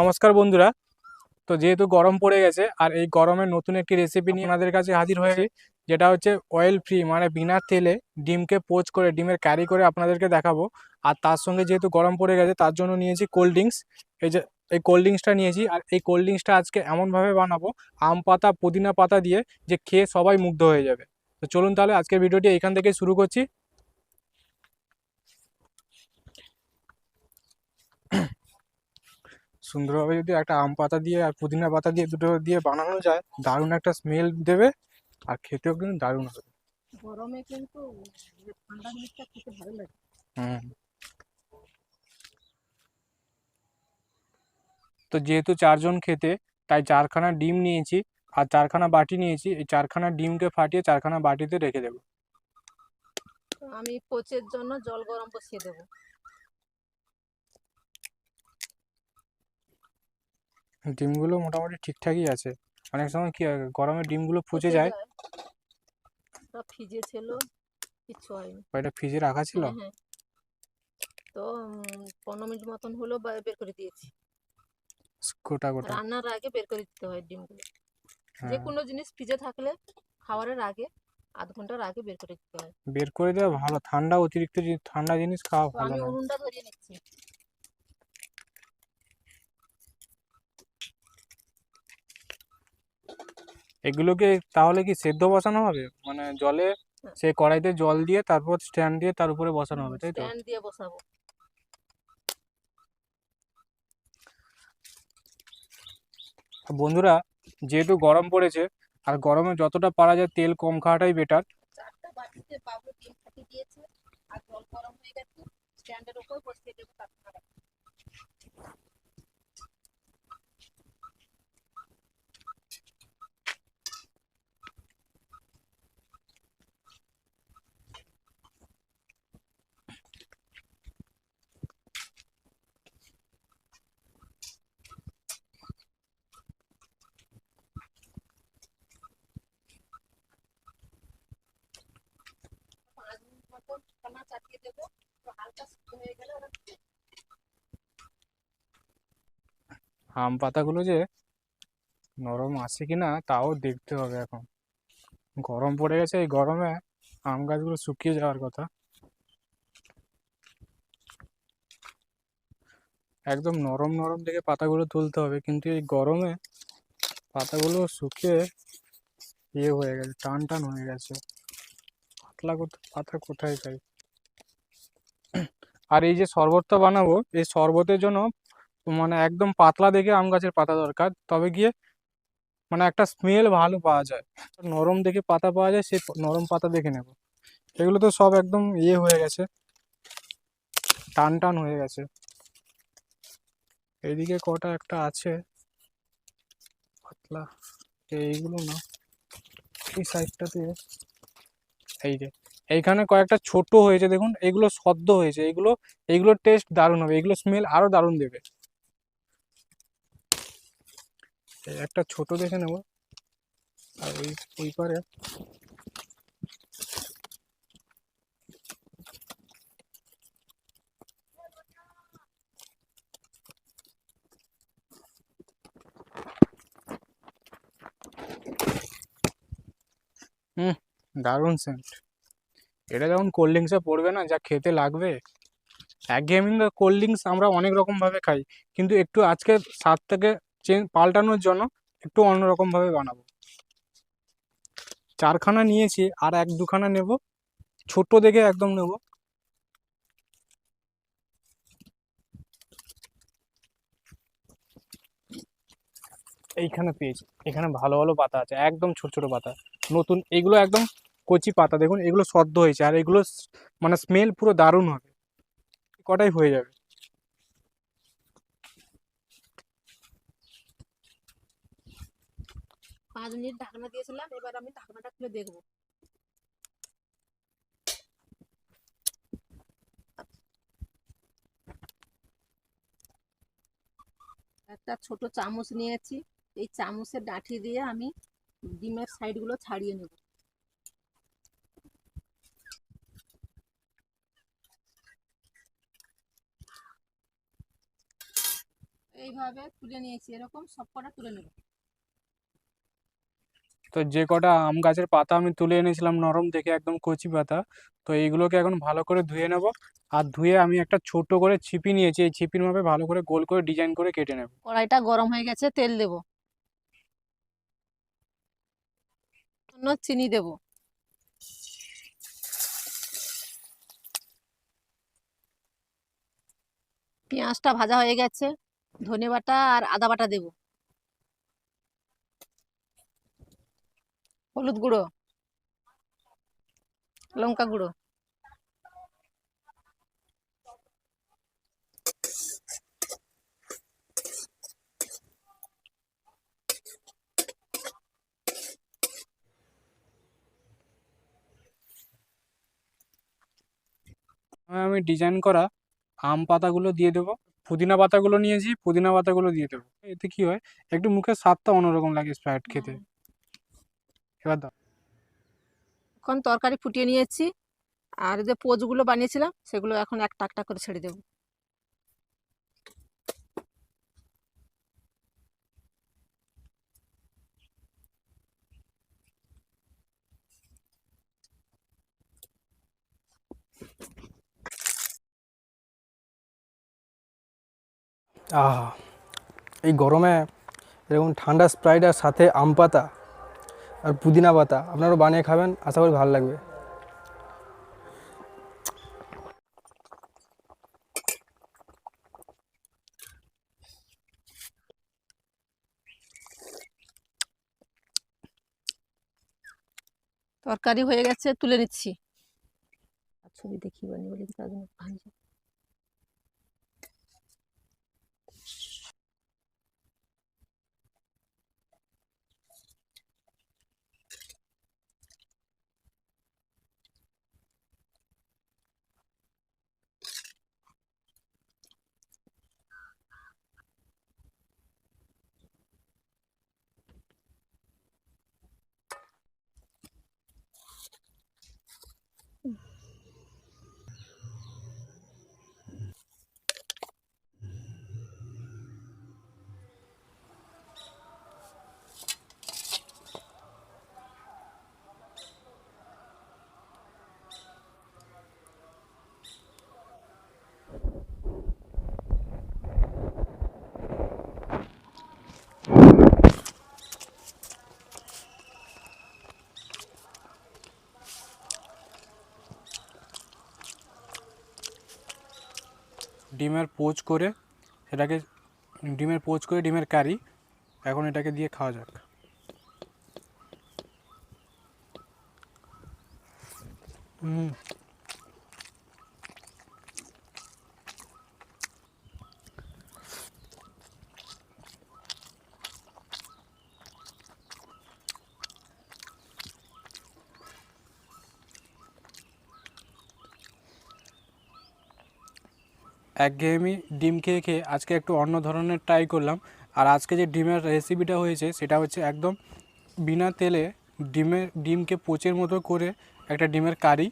নমস্কার বন্ধুরা। তো যেহেতু গরম পড়ে গেছে, আর এই গরমে নতুন একটি রেসিপি নিয়ে আমাদের কাছে হাজির হয়েছে, যেটা হচ্ছে অয়েল ফ্রি মানে বিনা তেলে ডিমকে পোচ করে, ডিমের ক্যারি করে আপনাদেরকে দেখাবো। আর তার সঙ্গে যেহেতু গরম পড়ে গেছে, তার জন্য নিয়েছি কোল্ড ড্রিঙ্কস এই যে, এই কোল্ড ড্রিঙ্কসটা নিয়েছি, আর এই কোল্ড ড্রিঙ্কসটা আজকে এমনভাবে বানাবো, আম পাতা, পুদিনা পাতা দিয়ে, যে খেয়ে সবাই মুগ্ধ হয়ে যাবে। তো চলুন তাহলে আজকের ভিডিওটি এখান থেকে শুরু করছি। সুন্দরভাবে যদি একটা আম পাতা দিয়ে আর পুদিনা পাতা দিয়ে দুটো দিয়ে বানানো যায় দারুণ একটা স্মেল দেবে আর খেতেও কিন্তু দারুণ হবে। গরমে কিন্তু ঠান্ডা জিনিসটা খেতে ভালো লাগে। হুম। তো যেহেতু চারজন খেতে তাই চারখানা ডিম নিয়েছি আর চারখানা বাটি নিয়েছি এই চারখানা ডিমকে ফাটিয়ে চারখানা বাটিতে রেখে দেবো। আমি কোচের জন্য জল গরম বসিয়ে দেবো। ডিমগুলো মোটামুটি ঠিকঠাকই আছে। অনেক সময় কি হয় গরমে ডিমগুলো পচে যায়। ফ্রিজে ছিল কিচ্ছু হয়নি। এটা ফ্রিজে রাখা ছিল? হ্যাঁ, হ্যাঁ। তো পনেরো মিনিট মতন হলো বের করে দিয়েছি। গোটা গোটা। রান্নার আগে বের করে দিতে হয় ডিমগুলো। যে হ্যাঁ। কোনো জিনিস ফ্রিজে থাকলে খাবারের আগে আধ ঘণ্টার আগে বের করে দিতে হয়। বের করে দেওয়া ভালো। ঠান্ডা অতিরিক্ত ঠান্ডা জিনিস খাওয়া ভালো আমি না। উনুনটা ধরিয়ে নিচ্ছি। এগুলোকে তাহলে কি সেদ্ধ বসানো হবে? মানে জলে। সে কড়াইতে জল দিয়ে তারপর স্ট্যান্ড দিয়ে তার উপরে বসানো হবে তাই তো? স্ট্যান্ড দিয়ে বসাবো। বন্ধুরা যেহেতু গরম পড়েছে আর গরমে যতটা পারা যায় তেল কম খাওয়াটাই বেটার চারটা বাটিতে ডিম দিয়েছে আর জল গরম হয়ে গেছে স্ট্যান্ডের উপর বসিয়ে দেবো তারপর পাঁচ মিনিট টানা চাপিয়ে দেবো। হালকা হয়ে গেলে আম পাতাগুলো যে নরম আছে কিনা, তাও দেখতে হবে এখন। গরম পড়ে গেছে, এই গরমে আম গাছগুলো শুকিয়ে যাওয়ার কথা। একদম নরম নরম দেখে পাতাগুলো তুলতে হবে, কিন্তু এই গরমে পাতাগুলো শুকিয়ে ইয়ে হয়ে গেছে, টান টান হয়ে গেছে। পাতলা পাতা কোথায় পাই আর এই যে শরবতটা বানাবো, এই শরবতের জন্য মানে একদম পাতলা দেখে আম গাছের পাতা দরকার। তবে গিয়ে মানে একটা স্মেল ভালো পাওয়া যায়। নরম দেখে পাতা পাওয়া যায় সেই নরম পাতা দেখে নেব। এগুলো তো সব একদম ইয়ে হয়ে গেছে। টান টান হয়ে গেছে। এইদিকে কটা একটা আছে। পাতলা। এইগুলো না, এই সাইডটাতে এই যে। এইখানে কয়েকটা ছোট হয়েছে, দেখুন, এগুলো সদ্য হয়েছে, এগুলো, এগুলোর টেস্ট দারুণ হবে, এগুলো স্মেল আরও দারুণ দেবে। একটা ছোট দেখে নেব। আর ওই ওই পারে। হুম দারুণ সেন্ট এটা যখন কোল্ড ড্রিঙ্কসে পড়বে না, যা খেতে লাগবে। এক একঘেয়েমি কোল্ড ড্রিঙ্কস আমরা অনেক রকমভাবে খাই, কিন্তু একটু আজকে স্বাদটাকে চেঞ্জ পাল্টানোর জন্য একটু অন্যরকমভাবে বানাবো। চারখানা নিয়েছি, আর এক দুখানা নেব ছোট দেখে একদম নেব। এইখানে পেয়েছি, এখানে ভালো ভালো পাতা আছে, একদম ছোট ছোট পাতা। নতুন, এগুলো একদম কচি পাতা, দেখুন, এগুলো সদ্য হয়েছে, আর এগুলো মানে স্মেল পুরো দারুণ হবে। কটাই হয়ে যাবে? পাঁচ মিনিট ঢাকনা দিয়েছিলাম, এবার আমি ঢাকনাটা খুলে একটা ছোট চামচ নিয়েছি, এই চামচের ডাঁটি দিয়ে আমি ডিমের সাইডগুলো ছাড়িয়ে নেব। এইভাবে তুলে নিয়েছি এরকম সব কটা তুলে নেব। তো যে কটা আম গাছের পাতা আমি তুলে এনেছিলাম নরম দেখে একদম কচি পাতা তো এইগুলোকে এখন ভালো করে ধুয়ে নেব। আর ধুয়ে আমি একটা ছোট করে ছিপি নিয়েছি এই ছিপির মাপে ভালো করে গোল করে ডিজাইন করে কেটে নেব। কড়াইটা গরম হয়ে গেছে তেল দেব। চিনি দেব। পেঁয়াজটা ভাজা হয়ে গেছে। ধনে বাটা আর আদা বাটা দেব। হলুদ গুঁড়ো, লঙ্কা গুঁড়ো। আমি ডিজাইন করা আম পাতাগুলো দিয়ে দেবো। পুদিনা পাতাগুলো নিয়েছি, পুদিনা পাতাগুলো দিয়ে দেবো। এতে কি হয়, একটু মুখের স্বাদটা অন্যরকম লাগে স্প্রাইট খেতে। এবার দাও। এখন তরকারি ফুটিয়ে নিয়েছি, আর যে পোচগুলো বানিয়েছিলাম, সেগুলো এখন একটা একটা করে ছেড়ে দেবো। আহা এই গরমে এরকম ঠান্ডা স্প্রাইট আর সাথে আম পাতা আর পুদিনা পাতা আপনারাও বানিয়ে খাবেন আশা করি ভালো লাগবে। তরকারি হয়ে গেছে তুলে নিচ্ছি। আর ছবি দেখি বানি বলি তার জন্য ডিমের পোচ করে সেটাকে, ডিমের পোচ করে ডিমের কারি, এখন এটাকে দিয়ে খাওয়া যাক। হুম একঘেয়েমি ডিম খেয়ে খেয়ে আজকে একটু অন্য ধরনের ট্রাই করলাম। আর আজকে যে ডিমের রেসিপিটা হয়েছে, সেটা হচ্ছে একদম বিনা তেলে ডিমের, ডিমকে পচের মতো করে একটা ডিমের কারি